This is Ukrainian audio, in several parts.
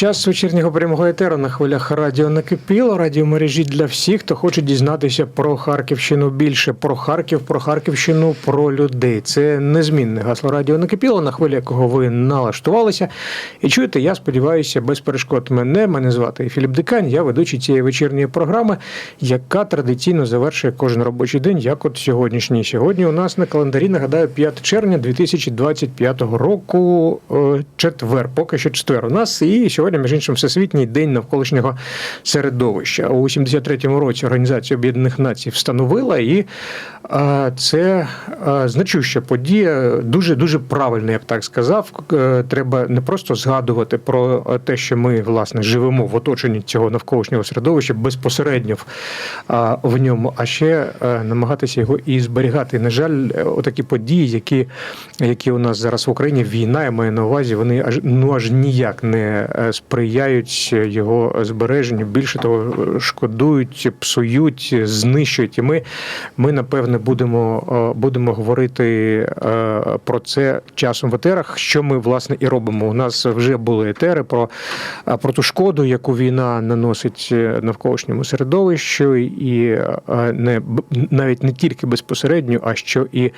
Час вечірнього прямого етеру на хвилях радіо накипіло. Радіомережі для всіх, хто хоче дізнатися про Харківщину більше, про Харків, про Харківщину, про людей. Це незмінне гасло радіо накипіло, на хвилі якого ви налаштувалися. І чуєте, я сподіваюся, без перешкод мене. Мене звати Філіп Дикань. Я ведучий цієї вечірньої програми, яка традиційно завершує кожен робочий день, як от сьогоднішній. Сьогодні у нас на календарі нагадаю 5 червня 2025 року. е, Четвер, поки що четвер. У нас і сьогодні, між іншим, всесвітній день навколишнього середовища. У 73-му році Організація Об'єднаних Націй встановила, і це значуща подія, дуже дуже правильно, я б так сказав. Е, Треба не просто згадувати про те, що ми власне живемо в оточенні цього навколишнього середовища безпосередньо в, ньому, а ще е, намагатися його і зберігати. На жаль, отакі події, які, які у нас зараз в Україні, війна, я маю на увазі, вони аж ну аж ніяк не е, сприяють його збереженню. Більше того, шкодують, псують, знищують. І ми, ми напевне, будемо, е, будемо говорити е, про це часом в етерах, що ми власне і робимо. У нас вже були етери про, е, про ту шкоду, яку війна наносить навколишньому середовищу, і не навіть не тільки безпосередньо, а що і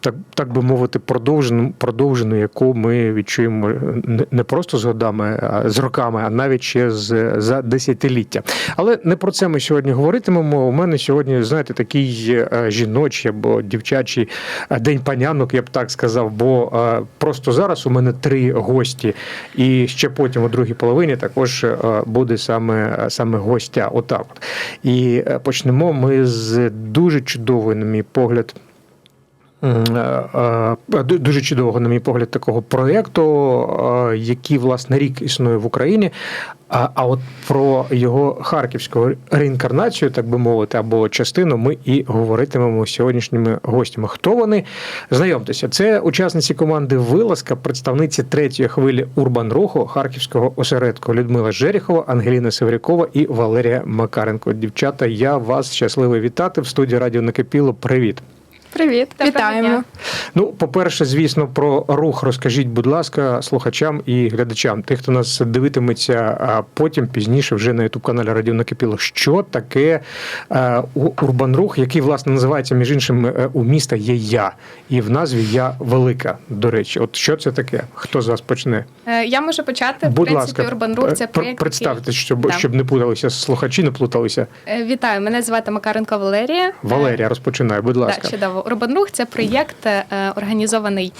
так, так би мовити, продовжену, продовжену, яку ми відчуємо не- не просто з годами, а з роками, а навіть ще з за десятиліття. Але не про це ми сьогодні говоритимемо. У мене сьогодні, знаєте, такий е, жіночий або дівчачий е, день панянок, я б так сказав. Бо е, просто зараз у мене три гості, і ще потім у другій половині також е, буде саме, саме гостя. Отак. От. І е, почнемо ми з дуже чудової, на мій погляд. Е, е, ду- Дуже чудового, на мій погляд, такого проєкту, е, який власне рік існує в Україні. А, а от про його харківську реінкарнацію, так би мовити, або частину, ми і говоритимемо з сьогоднішніми гостями. Хто вони? Знайомтеся, це учасниці команди Вилазка, представниці третьої хвилі Урбан Руху Харківського осередку Людмила Жеріхова, Ангеліна Севрякова і Валерія Макаренко. Дівчата, я вас щасливий вітати в студії Радіо Накипіло. Привіт. Привіт, Вітаємо. Ну, по-перше, звісно, про рух розкажіть, будь ласка, слухачам і глядачам, тих, хто нас дивитиметься, а потім пізніше вже на ютуб каналі Радіо Накипіло. Що таке е, урбан рух, який власне називається між іншим е, у міста є я, і в назві я велика. До речі, от що це таке? Хто з вас почне? Е, Я можу почати. будь в принципі, ласка, Urban Ruch це е, проєкт. представте, щоб, Да. щоб не плуталися слухачі, не плуталися. Е, Вітаю, мене звати Макаренко Валерія. Валерія, розпочинає, будь ласка. Так, чудово. Urban Рух – це проєкт е, організований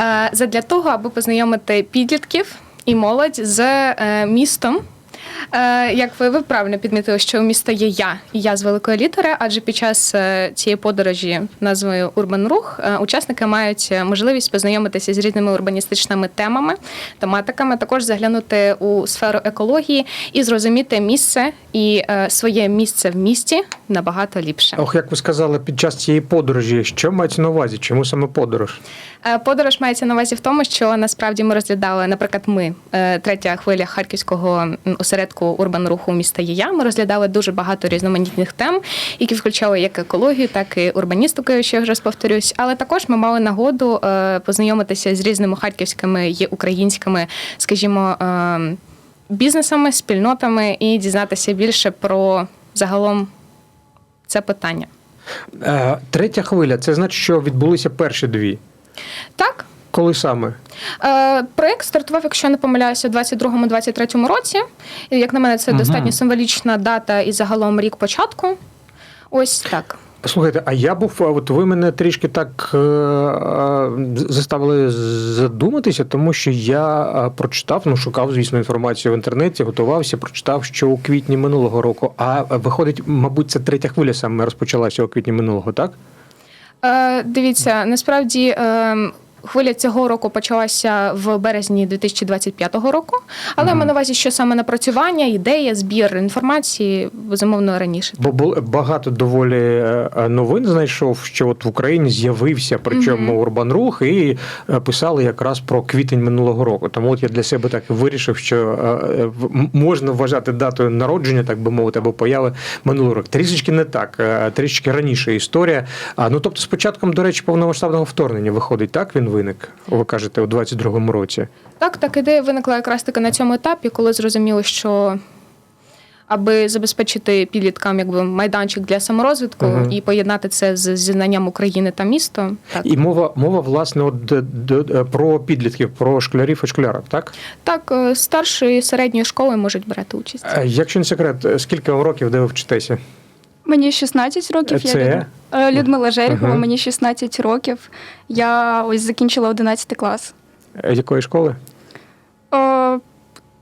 е, задля того, аби познайомити підлітків і молодь з е, містом. Е, Як ви, ви правильно підмітили, що у міста є я і я з великої літери, адже під час е, цієї подорожі назвою Урбан Рух е, учасники мають можливість познайомитися з різними урбаністичними темами, тематиками, також заглянути у сферу екології і зрозуміти місце і своє місце в місті набагато ліпше. Ох, як ви сказали, під час цієї подорожі, що мається на увазі? Чому саме подорож? Подорож мається на увазі в тому, що насправді ми розглядали, наприклад, ми третя хвиля харківського м, осередку урбан руху міста Єя. Ми розглядали дуже багато різноманітних тем, які включали як екологію, так і урбаністику, я ще раз повторюсь. Але також ми мали нагоду е, познайомитися з різними харківськими і українськими, скажімо, е, бізнесами, спільнотами і дізнатися більше про загалом це питання. Е, Третя хвиля це значить, що відбулися перші дві. Так, Коли саме? Е, Проєкт стартував, якщо я не помиляюся, у 22-23 році. І, Як на мене, це Мгм. достатньо символічна дата і загалом рік початку. Ось так. Слухайте, а я був, от ви мене трішки так е, е, заставили задуматися, тому що я прочитав, ну шукав, звісно, інформацію в інтернеті, готувався, прочитав, що у квітні минулого року. А виходить, мабуть, це третя хвиля саме розпочалася у квітні минулого, так? Е, Дивіться, насправді. е, хвиля цього року почалася в березні 2025 року, але я маю на увазі, що саме напрацювання, ідея, збір інформації безумовно раніше. Бо було багато доволі е, новин знайшов, що от в Україні з'явився причому Урбан Рух, і е, писали якраз про квітень минулого року. Тому от я для себе так вирішив, що е, можна вважати датою народження, так би мовити, або появи минулого року. Трішечки не так, трішечки раніше історія. А ну тобто, з початком, до речі, повномасштабного вторгнення виходить, так він виник, ви кажете, у 22-му році. Так, так, ідея виникла якраз таки на цьому етапі, коли зрозуміло, що аби забезпечити підліткам якби майданчик для саморозвитку Мгм. і поєднати це з зі знанням України та місто. Так, І мова, мова власне, от д- д- про підлітків, про школярів і школярок, так? так е, старшої середньої школи можуть брати участь. Е, Якщо не секрет, е, скільки вам років, де ви вчитеся? Мені 16 років. Це? Я Люд- Е, Людмила Жерігова, Ага. мені 16 років. Я ось закінчила 11 клас. Е, Якої школи?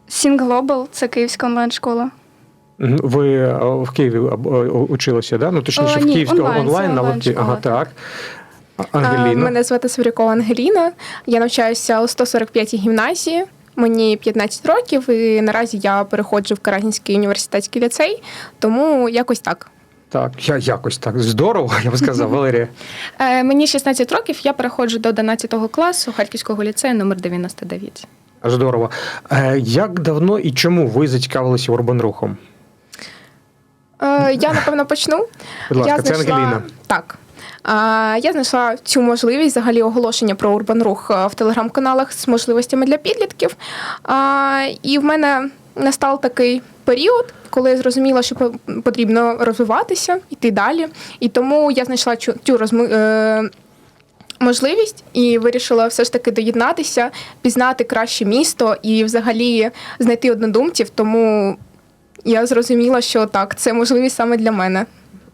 Sing – це київська онлайн-школа. Ви е, в Києві е, училися, да? Ну точніше, О, в ні, Київському онлайн, онлайн, це але в онлайн-школа, ага, так. Ангеліна. Мене звати Саврюкова Ангеліна. Я навчаюся у 145-й гімназії. Мені 15 років, і наразі я переходжу в Карагінський університетський ліцей, тому якось так. Так, я якось так здорово, я б сказав, Валерія. Е, мені 16 років, я переходжу до 11 класу Харківського ліцею номер 99. Здорово. Е, Як давно і чому ви зацікавилися урбан-рухом? Е, я напевно почну. Будь ласка, я це Ангеліна. Так. Я знайшла цю можливість взагалі оголошення про урбан рух е, в телеграм-каналах з можливостями для підлітків. І в мене настав такий період, коли я зрозуміла, що по- потрібно розвиватися, йти далі. І тому я знайшла цю, розми... е, можливість і вирішила все ж таки доєднатися, пізнати краще місто і взагалі знайти однодумців. Тому я зрозуміла, що так, це можливість саме для мене.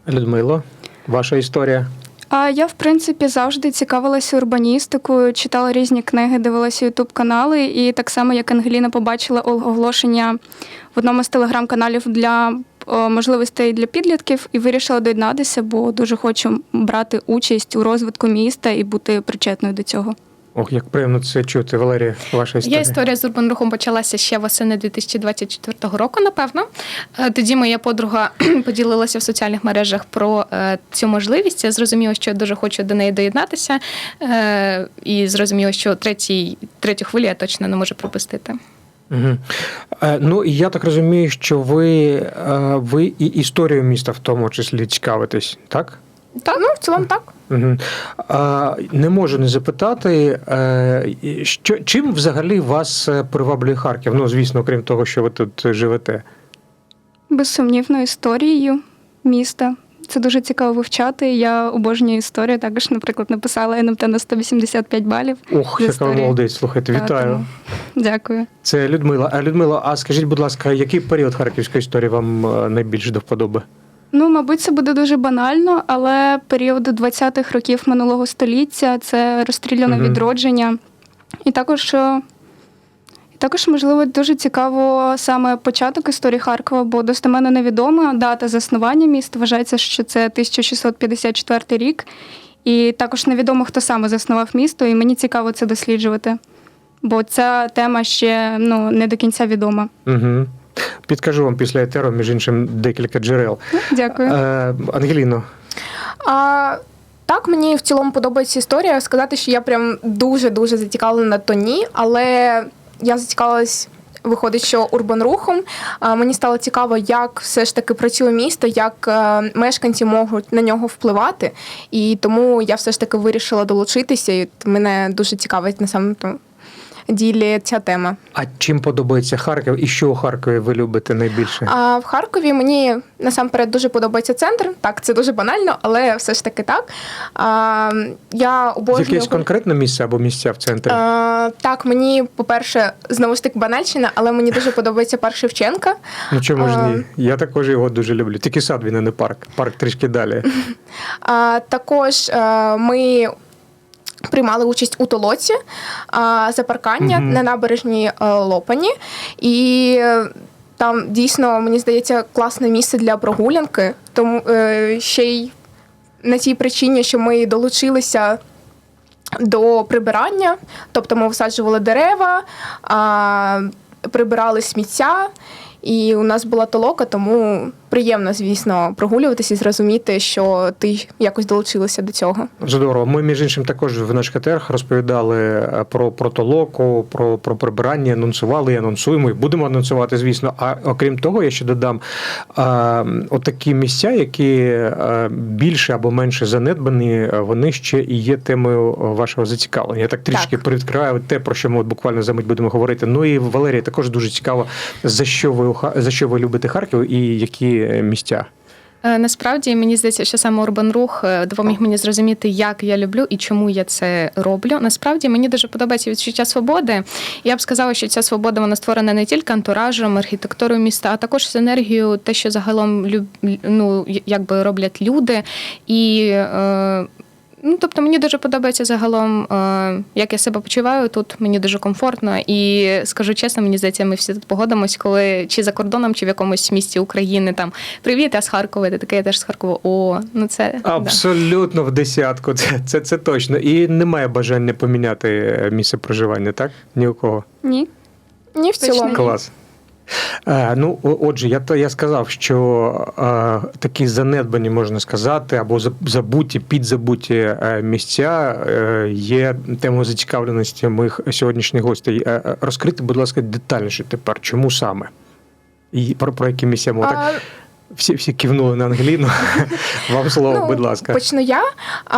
Людмило, ваша історія. А я, в принципі, завжди цікавилася урбаністикою, читала різні книги, дивилася ютуб канали, і так само, як Ангеліна побачила оголошення в одному з телеграм-каналів для можливостей для підлітків, і вирішила доєднатися, бо дуже хочу брати участь у розвитку міста і бути причетною до цього. Ох, як приємно це чути, Валерія, ваша історія. Я історія з урбанрухом почалася ще восени 2024 року, напевно. Е, Тоді моя подруга поділилася в соціальних мережах про е, цю можливість. Я зрозуміла, що я дуже хочу до неї доєднатися, е, і зрозуміла, що третій, третю хвилю я точно не можу пропустити. Угу. Ну і я так розумію, що ви, ви і історією міста в тому числі цікавитесь, так? Так, ну в цілому так. Угу. А, не можу не запитати, е, що, чим взагалі вас е, приваблює Харків? Ну, звісно, крім того, що ви тут живете. Безсумнівно історією міста. Це дуже цікаво вивчати. Я обожнюю історію. Також, наприклад, написала НМТ на 185 балів. Ох, яка молодець, слухайте, Та, вітаю. тому Дякую. Це Людмила. А Людмила, а скажіть, будь ласка, який період харківської історії вам е, найбільше до вподоби? Ну, мабуть, це буде дуже банально, але період 20-х років минулого століття це розстріляне Мгм. відродження. І також, е, і також, можливо, дуже цікаво саме початок історії Харкова, бо достеменно невідома дата заснування міста. Вважається, що це 1654 рік. І також невідомо, хто саме заснував місто, і мені цікаво це досліджувати. Бо ця тема ще ну, не до кінця відома. Угу. Підкажу вам після етеру, між іншим, декілька джерел. Дякую. Е, Ангеліно, А, так, мені в цілому подобається історія. Сказати, що я прям дуже-дуже зацікавлена, то ні, але я зацікавилась. Виходить, що урбан-рухом мені стало цікаво, як все ж таки працює місто, як е, мешканці можуть на нього впливати. І тому я все ж таки вирішила долучитися. І мене дуже цікавить на самому ділі ця тема. а чим подобається Харків і що у Харкові ви любите найбільше? А в Харкові мені насамперед дуже подобається центр. Так, це дуже банально, але все ж таки так. А, я обожнюю Якесь конкретне місце або місця в центрі? А, так, мені, по-перше, знову ж таки банальщина, але мені дуже подобається парк Шевченка. Ну чому ж ні? Я також його дуже люблю. Тільки сад він, а не парк. Парк трішки далі. А, також е, ми приймали участь у толоці запаркання Мгм. на набережній е, Лопані. І е, там дійсно, мені здається, класне місце для прогулянки. Тому е, ще й на тій причині, що ми долучилися до прибирання. Тобто ми висаджували дерева, а, прибирали сміття. І у нас була толока, тому приємно, звісно, прогулюватися і зрозуміти, що ти якось долучилася до цього. Здорово. Ми, між іншим, також в наших КТРах розповідали е, про, про толоку, про, про прибирання, анонсували і анонсуємо, і будемо анонсувати, звісно. А окрім того, я ще додам а, отакі місця, які більше або менше занедбані, е, вони ще і є темою вашого зацікавлення. Я так трішки Так. привідкриваю те, про що ми от буквально за мить будемо говорити. Ну і Валерія, також дуже цікаво, за що ви за що ви любите Харків і які місця. Е, Насправді мені здається, що саме Урбан Рух е, допоміг мені зрозуміти, як я люблю і чому я це роблю. Насправді мені дуже подобається відчуття свободи. Я б сказала, що ця свобода вона створена не тільки антуражем, архітектурою міста, а також синергією, те, що загалом ну, якби роблять люди. І е, Ну, тобто мені дуже подобається загалом, е, як я себе почуваю тут. Мені дуже комфортно. І скажу чесно, мені здається, ми всі тут погодимось, коли чи за кордоном, чи в якомусь місті України там привіт, я з Харкова, ти таке, я теж з Харкова. О, ну це да. Абсолютно в десятку. Це, це, це точно. І немає бажання поміняти е, місце проживання, так? Ні у кого. Ні. Ні, в цілому. Клас. Е, ну, отже, я, я сказав, що е, такі занедбані, можна сказати, або забуті, підзабуті е, місця є темою зацікавленості моїх сьогоднішніх гостей. Розкрити, будь ласка, детальніше тепер, чому саме? І про, про які місця мова? Всі, всі кивнули на Ангеліну. Вам слово, Ну, будь ласка. Почну я. А,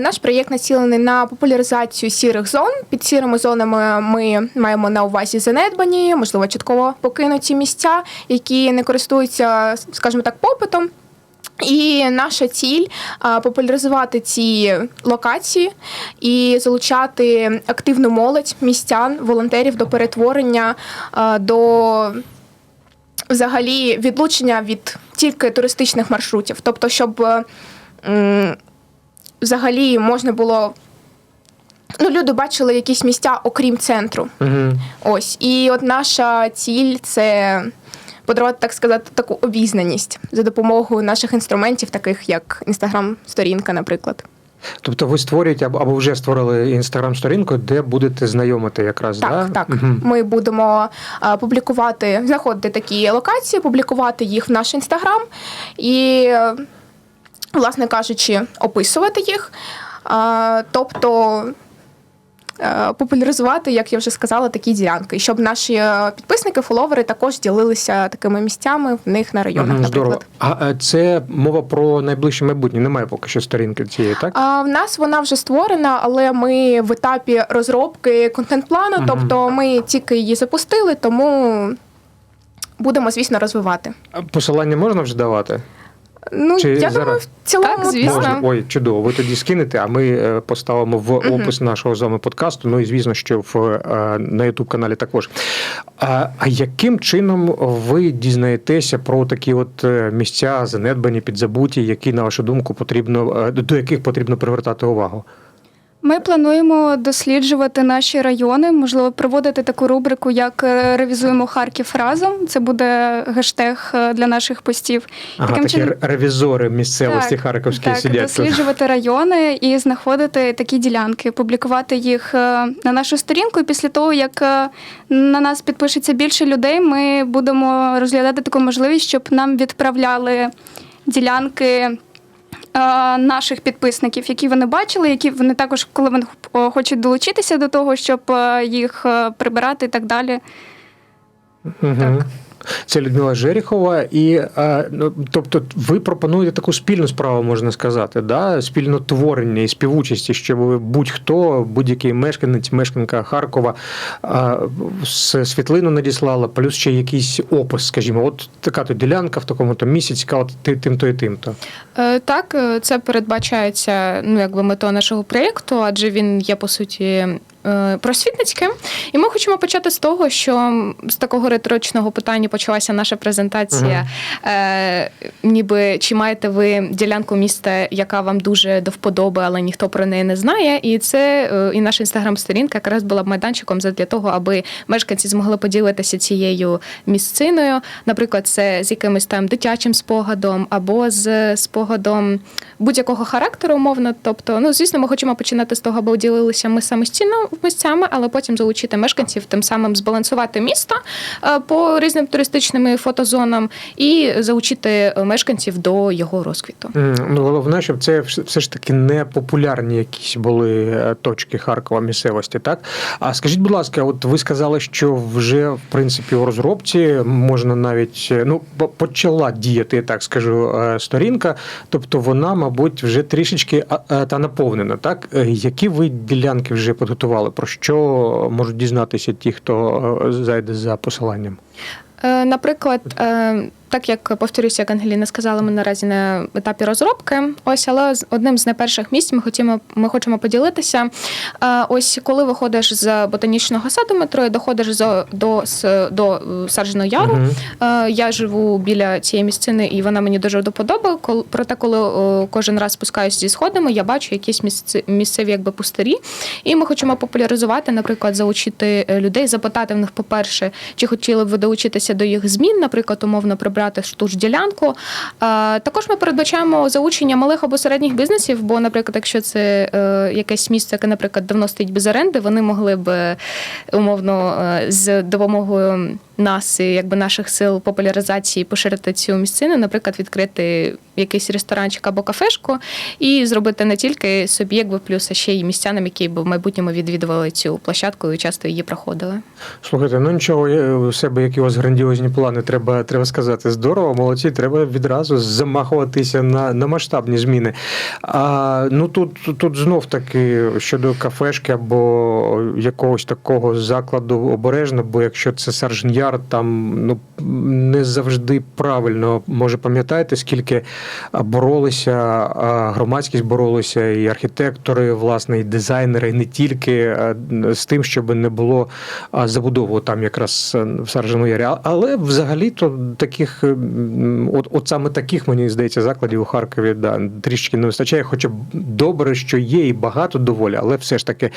наш проєкт націлений на популяризацію сірих зон. Під сірими зонами ми маємо на увазі занедбані, можливо, частково покинуті місця, які не користуються, скажімо так, попитом. І наша ціль а, популяризувати ці локації і залучати активну молодь, містян, волонтерів до перетворення а, до взагалі відлучення від тільки туристичних маршрутів. Тобто, щоб е, взагалі можна було. Ну, люди бачили якісь місця, окрім центру. Угу. Ось. І от наша ціль це подарувати, так сказати, таку обізнаність за допомогою наших інструментів, таких як інстаграм-сторінка, наприклад. Тобто ви створюєте або, вже створили інстаграм-сторінку, де будете знайомити якраз, Так, да? так. угу. Ми будемо публікувати, знаходити такі локації, публікувати їх в наш інстаграм і, власне кажучи, описувати їх. Тобто популяризувати, як я вже сказала, такі ділянки, щоб наші е, підписники, фоловери також ділилися такими місцями в них на районах, Мгм, Здорово. А е, це мова про найближче майбутнє. Немає поки що сторінки цієї, так? А в нас вона вже створена, але ми в етапі розробки контент-плану, Мгм. тобто ми тільки її запустили, тому будемо, звісно, розвивати. Посилання можна вже давати? Ну, Чи я зараз? думаю, в цілому Так, звісно. Можна. Ой, чудово. Ви тоді скинете, а ми е, поставимо в опис нашого з вами подкасту. Ну і звісно, що в е, на Ютуб каналі також. А, а яким чином ви дізнаєтеся про такі от е, місця занедбані, підзабуті, які на вашу думку потрібно до яких потрібно привертати увагу? Ми плануємо досліджувати наші райони, можливо, проводити таку рубрику, як е, ревізуємо Харків разом. Це буде гештег е, для наших постів. Ага, Таким такі чином- ревізори місцевості Так, харківські Так, сидять. досліджувати райони і знаходити такі ділянки, публікувати їх е, на нашу сторінку. І після того, як на нас підпишеться більше людей, ми будемо розглядати таку можливість, щоб нам відправляли ділянки. Е, Наших підписників, які вони бачили, які вони також, коли вони хочуть долучитися до того, щоб е, їх е, прибирати і так далі. Угу. Так. Це Людмила Жеріхова, і е, ну, тобто, ви пропонуєте таку спільну справу, можна сказати, да? спільне творення і співучасті, щоб будь-хто, будь-який мешканець, мешканка Харкова е, світлину надіслала, плюс ще якийсь опис, скажімо, от така то ділянка в такому то місці цікава ти- тим-то і тим-то. Е, Так, це передбачається ну якби метою нашого проєкту, адже він є по суті е, просвітницьке. І ми хочемо почати з того, що з такого риторичного питання почалася наша презентація. Е, ніби чи маєте ви ділянку міста, яка вам дуже до вподоби, але ніхто про неї не знає. І це е, і наша інстаграм-сторінка якраз була б майданчиком для того, аби мешканці змогли поділитися цією місциною. Наприклад, це з якимось там дитячим спогадом або з спогадом будь-якого характеру, умовно. Тобто, ну звісно, ми хочемо починати з того, аби ділилися ми самостійно місцями, але потім залучити мешканців, тим самим збалансувати місто е, по різним туристичним фотозонам і залучити мешканців до його розквіту. Ну, головне, щоб це все ж таки не популярні якісь були е, точки Харкова місцевості, так? А скажіть, будь ласка, от ви сказали, що вже в принципі у розробці можна навіть е, ну почала діяти, я так скажу, сторінка, тобто вона, мабуть, вже трішечки та наповнена. Так, які ви ділянки вже підготували? Про що можуть дізнатися ті, хто е, зайде за посиланням? Е, Наприклад, е, так як повторюся, як Ангеліна сказала, ми наразі на етапі розробки. Ось, але одним з найперших місць ми хотімо, ми хочемо поділитися. Ось коли виходиш з ботанічного саду метро і доходиш до, с- до е, Яру. Мгм. Е, Я живу біля цієї місцини, і вона мені дуже до подоби. Кол- Проте, коли е, кожен раз спускаюся зі сходами, я бачу якісь місце- місцеві якби пустирі. І ми хочемо популяризувати, наприклад, залучити е, людей, запитати в них, по-перше, чи хотіли б ви долучитися до їх змін, наприклад, умовно прибрати ту ж ділянку. Е, Також ми передбачаємо залучення малих або середніх бізнесів, бо, наприклад, якщо це е, якесь місце, яке, наприклад, давно стоїть без оренди, вони могли б е, умовно з допомогою нас, і якби наших сил популяризації поширити цю місцину, наприклад, відкрити якийсь ресторанчик або кафешку і зробити не тільки собі, якби плюс, а ще й містянам, які б в майбутньому відвідували цю площадку і часто її проходили. Слухайте, ну нічого, у себе які у вас грандіозні плани, треба, треба сказати. Здорово, молодці, треба відразу замахуватися на, на масштабні зміни. А, ну тут, тут знов таки щодо кафешки або якогось такого закладу обережно, бо якщо це Сарженяр, там ну, не завжди правильно. Може, пам'ятаєте, скільки боролися, громадськість боролися, і архітектори, власне, і дизайнери, і не тільки з тим, щоб не було забудову там якраз е, в Сарженому Ярі. Але взагалі-то таких, от, от саме таких, мені здається, закладів у Харкові да, трішки не вистачає, хоча б добре, що є і багато доволі, але все ж таки.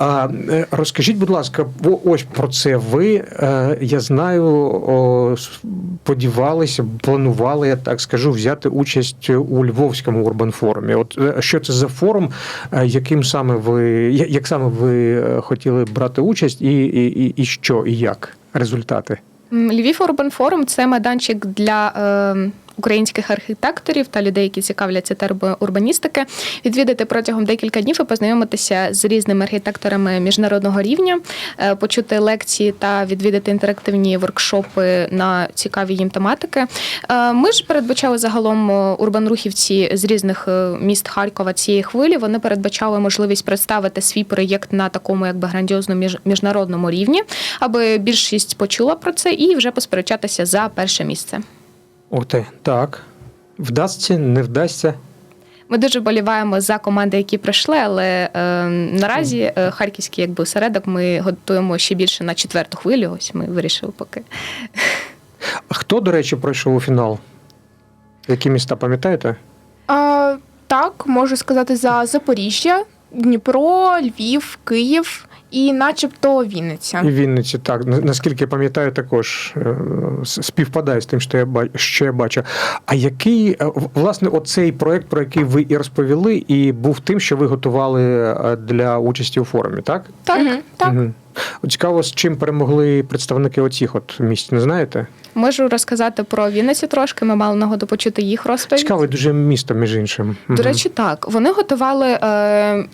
Е, розкажіть, будь ласка, ось про це. Ви, е, я знаю, сподівалися, планували, я так скажу, взяти участь у Львовському урбан форумі. От е, що це за форум, е, яким саме ви, як саме ви е, хотіли брати участь, і, і, і, що, і як результати? Львів Урбан Форум це майданчик для е, українських архітекторів та людей, які цікавляться термою урбаністики, відвідати протягом декілька днів і познайомитися з різними архітекторами міжнародного рівня, е, почути лекції та відвідати інтерактивні воркшопи на цікаві їм тематики. Е, Ми ж передбачали загалом е, урбан-рухівці з різних міст Харкова цієї хвилі. Вони передбачали можливість представити свій проєкт на такому якби грандіозному між- міжнародному рівні, аби більшість почула про це і вже посперечатися за перше місце. Те, так. Вдасться, не вдасться. Ми дуже боліваємо за команди, які пройшли, але е, наразі е, харківський якби осередок ми готуємо ще більше на четверту хвилю. Ось ми вирішили поки. А Хто, до речі, пройшов у фінал? Які міста пам'ятаєте? А, так, можу сказати за Запоріжжя, Дніпро, Львів, Київ і начебто Вінниця. І Вінниці, так. Наскільки я пам'ятаю, також е, співпадає з тим, що я бачу, що я бачу. А який, е, власне, оцей проект, про який ви і розповіли, і був тим, що ви готували е, для участі у форумі, так? Так, Мгм. так. От Цікаво, з чим перемогли представники оцих от місць, не знаєте? Можу розказати про Вінницю трошки. Ми мали нагоду почути їх розповідь. Цікаве дуже місто, між іншим. До речі, так. Вони готували е,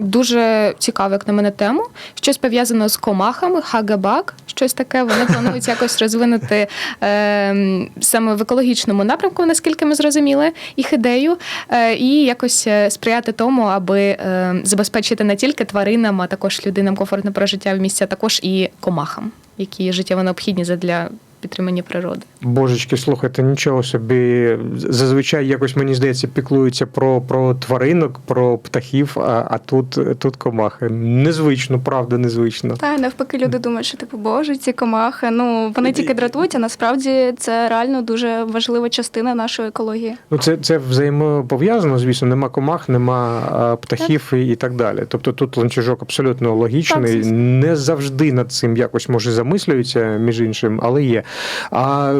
дуже цікаву, як на мене, тему. Щось пов'язано з комахами, хагабак, щось таке. Вони планують якось розвинути е, саме в екологічному напрямку, наскільки ми зрозуміли, їх ідею, е, і якось е, сприяти тому, аби е, забезпечити не тільки тваринам, а також людинам комфортне прожиття в місці, а також і комахам, які життєво необхідні для підтримання природи. Божечки, слухайте, нічого собі. Зазвичай якось мені здається, піклуються про, про тваринок, про птахів, а, а тут, тут комахи. Незвично, правда, незвично. Та навпаки, люди думають, що типу боже, ці комахи. Ну вони тільки дратують, а насправді це реально дуже важлива частина нашої екології. Ну, це, це взаємопов'язано, звісно, нема комах, нема птахів і, і так далі. Тобто тут ланцюжок абсолютно логічний. Так, не завжди над цим якось може замислюються, між іншим, але є. А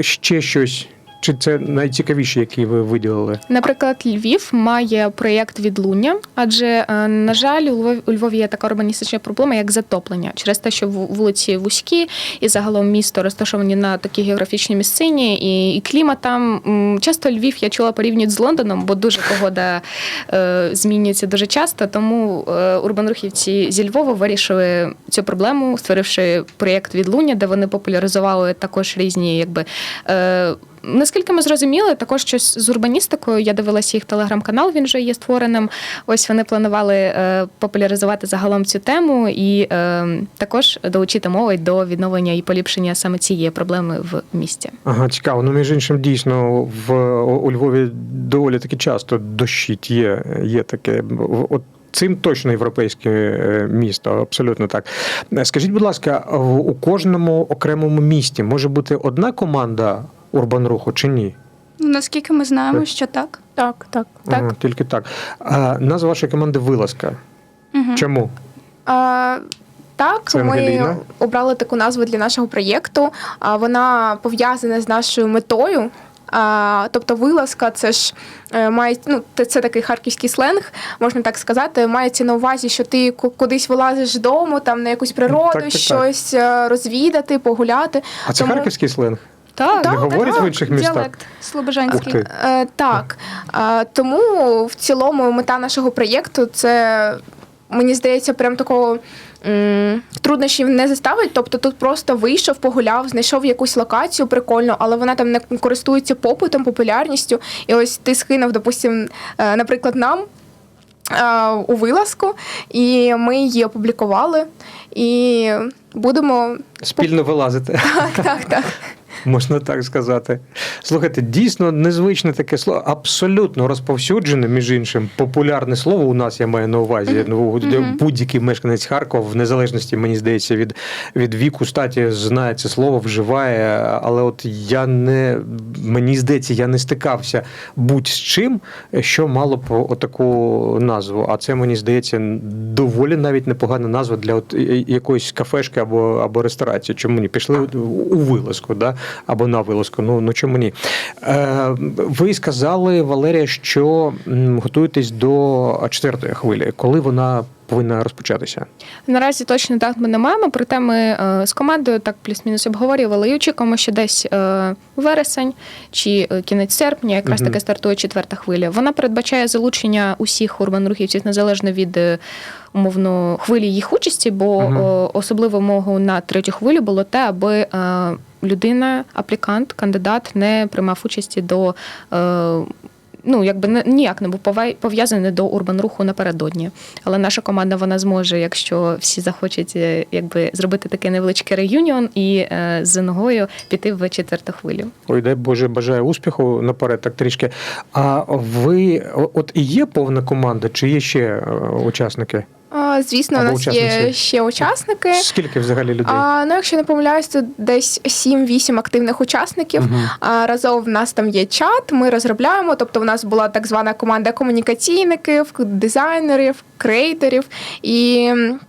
ще щось. Чи це найцікавіші, які ви виділили? Наприклад, Львів має проєкт відлуння, адже, е, на жаль, у Львові, є така урбаністична проблема, як затоплення, через те, що вулиці вузькі і загалом місто розташовані на такій географічній місцині, і, і клімат там часто Львів я чула порівнюють з Лондоном, бо дуже погода е, змінюється дуже часто. Тому е, урбанрухівці зі Львова вирішили цю проблему, створивши проєкт відлуння, де вони популяризували також різні, якби. Е, Наскільки ми зрозуміли, також щось з урбаністикою. Я дивилася їх телеграм-канал, він вже є створеним. Ось вони планували е, популяризувати загалом цю тему і е, також долучити молодь до відновлення і поліпшення саме цієї проблеми в місті. Ага, цікаво. Ну, між іншим, дійсно, в у Львові доволі таки часто дощить є, є таке. От цим точно європейське е, місто, абсолютно так. Скажіть, будь ласка, у кожному окремому місті може бути одна команда урбанруху чи ні? Ну наскільки ми знаємо, що так. Так, так, так. Тільки так. А, назва вашої команди Вилазка. Угу. Чому? А, так, Це ми Ангеліна? обрали таку назву для нашого проєкту. А, Вона пов'язана з нашою метою. А, тобто вилазка, це ж е, має ну, це такий харківський сленг, можна так сказати. Мається на увазі, що ти ку- кудись вилазиш з дому, там на якусь природу, так, так, так. щось е, розвідати, погуляти. А це Тому- харківський сленг? Так, Не говорять в інших містах? Діалект Ух Слобожанський. ти. Е, так. Е, тому в цілому мета нашого проєкту це, мені здається, прям такого. м, Труднощів не заставить, тобто тут просто вийшов, погуляв, знайшов якусь локацію прикольну, але вона там не користується попитом, популярністю. І ось ти скинув, допустим, е, наприклад, нам е, у вилазку, і ми її опублікували. І будемо Спільно вилазити. так, так, так. Можна так сказати. Слухайте, дійсно незвичне таке слово, абсолютно розповсюджене, між іншим, популярне слово у нас я маю на увазі. Ну, будь-який мешканець Харкова, в незалежності, мені здається, від, від віку статі знає це слово, вживає. Але от я не мені здається, я не стикався будь з чим, що мало б отаку назву. А це мені здається доволі навіть непогана назва для от якоїсь кафешки або, або ресторації. Чому ні? Пішли у вилазку, да? Або на вилазку. Ну, ну чому ні? Е, ви сказали, Валерія, що готуєтесь до четвертої хвилі. Коли вона повинна розпочатися? Наразі точно так ми не маємо, проте ми е, з командою так плюс-мінус обговорювали і очікуємо, що десь е, вересень чи е, кінець серпня якраз таки стартує четверта хвиля. Вона передбачає залучення усіх урбан-рухівців незалежно від умовно хвилі їх участі, бо Мгм. е, особливо вимогою на третю хвилю було те, аби е, людина, аплікант, кандидат не приймав участі до. е, Ну, якби ніяк не був пов'язаний до урбан-руху напередодні. Але наша команда вона зможе, якщо всі захочуть, е, якби зробити такий невеличкий реюніон і е, з ногою піти в четверту хвилю. Ой, дай Боже, бажаю успіху наперед, так трішки. А ви от і є повна команда, чи є ще е, учасники? А, Звісно, у Або нас є учасниці. ще учасники. Скільки взагалі людей? А, ну, якщо не помиляюсь, то десь 7-8 активних учасників. Мгм. А, разом в нас там є чат, ми розробляємо. Тобто, в нас була так звана команда комунікаційників, дизайнерів, креаторів. І, м,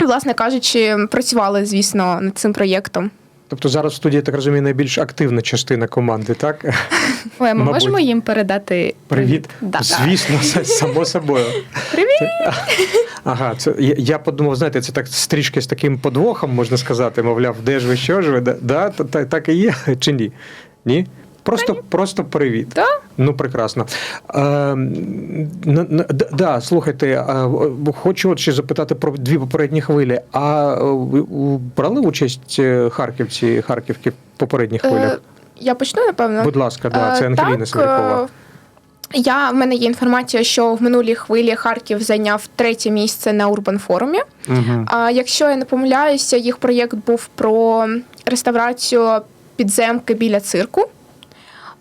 власне кажучи, працювали, звісно, над цим проєктом. Тобто зараз в студії, я так розумію, найбільш активна частина команди, так? Ой, ми Мабуть. можемо їм передати Привіт. Да. Звісно, це само собою. Привіт! Це- ага, це я, я подумав, знаєте, це так стрічки з таким подвохом можна сказати, мовляв, де ж ви, що ж ви? Да, та- та- так і є чи ні? Ні? Просто, просто привіт. Да. Ну, прекрасно. Е, да, слухайте, е, хочу от ще запитати про дві попередні хвилі. А е, ви брали участь е, харківці, харківки в попередніх Е, хвилях? я почну, напевно. Будь ласка, да, це Е, Ангеліна е, Я, в мене є інформація, що в минулій хвилі Харків зайняв третє місце на Урбан форумі. Угу. А якщо я не помиляюся, їх проєкт був про реставрацію підземки біля цирку.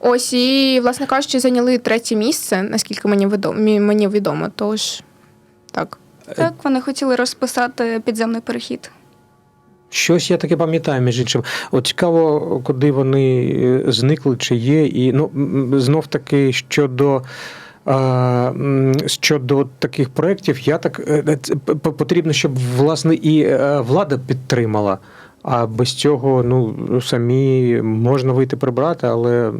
Ось і, власне кажучи, зайняли третє місце, наскільки мені відомо. Мені відомо. Тож так. Так, вони хотіли розписати підземний перехід. Щось я таке пам'ятаю, між іншим. От цікаво, куди вони е, зникли, чи є. І ну, знов таки щодо. Щодо таких проєктів, я так е, потрібно, щоб власне і е, влада підтримала. А без цього ну самі можна вийти прибрати, але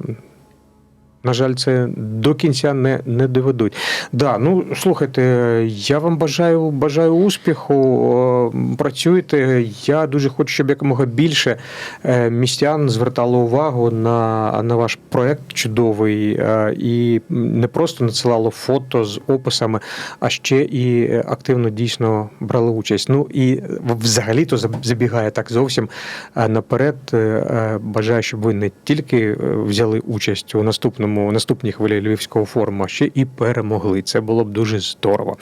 на жаль, це до кінця не, не доведуть. Да, ну слухайте, я вам бажаю бажаю успіху. Працюйте. Я дуже хочу, щоб якомога більше е, містян звертало увагу на, на ваш проект чудовий е, і не просто надсилало фото з описами, а ще і активно дійсно брали участь. Ну і взагалі то забігає так зовсім е, наперед. Бажаю, щоб ви не тільки взяли участь у наступному у наступній хвилі Львівського форуму, ще і перемогли. Це було б дуже здорово.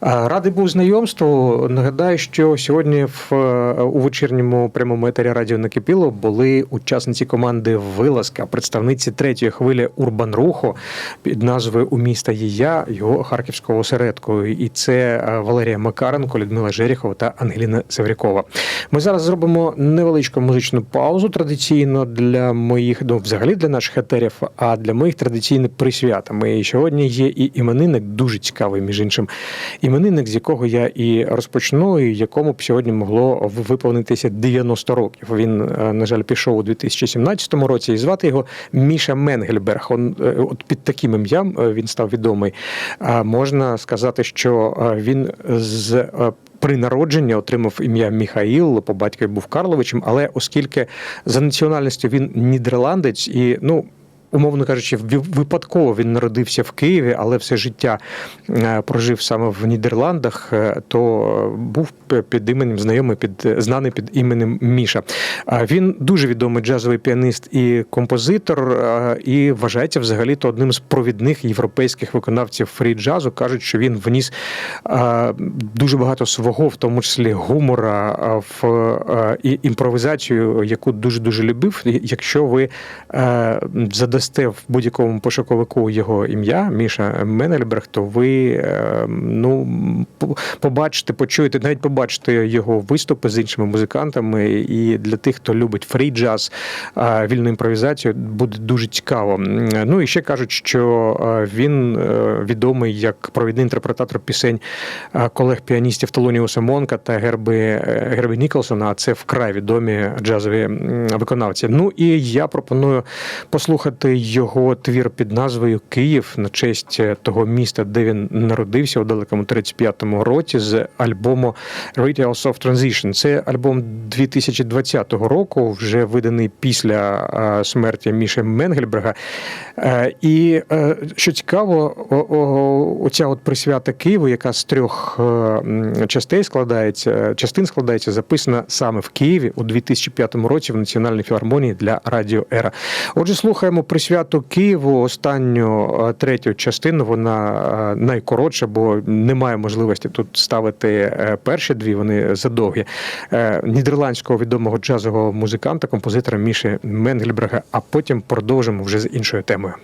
Радий був знайомству. Нагадаю, що сьогодні в е, у вечірньому прямому етері радіо накипіло були учасниці команди Вилазка, представниці третьої хвилі Урбанруху під назвою У міста є я, його харківського осередку. І це е, Валерія Макаренко, Людмила Жеріхова та Ангеліна Севрякова. Ми зараз зробимо невеличку музичну паузу традиційно для моїх, ну взагалі для наших етерів, а для моїх традиційне присвята. Ми сьогодні є і іменинник дуже цікавий, між іншим. Іменинник, з якого я і розпочну, і якому б сьогодні могло виповнитися 90 років. Він, е, на жаль, пішов у 2017 році, і звати його Міша Менгельберг. Он, е, от під таким ім'ям е, він став відомий. Можна сказати, що він з при народженні отримав ім'я Міхаїл, по батькові був Карловичем, але оскільки за національністю він нідерландець і ну. Умовно кажучи, випадково він народився в Києві, але все життя е, прожив саме в Нідерландах, е, то був під іменем знайомий під знаний під іменем Міша. Він дуже відомий джазовий піаніст і композитор, е, і вважається взагалі то одним з провідних європейських виконавців фрі джазу. кажуть, що він вніс е, дуже багато свого, в тому числі гумора, е, в е, імпровізацію, яку дуже дуже любив. Якщо ви е, задасте в будь-якому пошуковику його ім'я Міша Менельберг, то ви е, ну по- побачите, почуєте, навіть побачите його виступи з іншими музикантами. І для тих, хто любить фрі джаз, вільну імпровізацію, буде дуже цікаво. Ну і ще кажуть, що він е, відомий як провідний інтерпретатор пісень колег-піаністів Толоніуса Монка та Герби, е, Герби Ніколсона. А це вкрай відомі джазові виконавці. Ну і я пропоную послухати його твір під назвою Київ на честь е, того міста, де він народився у далекому 35-му році з альбому Rituals of Transition. Це альбом 2020 року, вже виданий після е, смерті Міші Менгельберга. Е, І що цікаво, оця от присвята Києву, яка з трьох частей складається, частин складається, записана саме в Києві у 2005 році в Національній філармонії для Радіо Ера. Отже, слухаємо присвяту Києву. Останню е, третю частину. Вона е, найкоротша, бо немає можливості тут ставити е, перші дві. Вони задовгі. Нідерландського відомого джазового музиканта, композитора Міші Менгельберга. А потім продовжимо вже з іншою темою.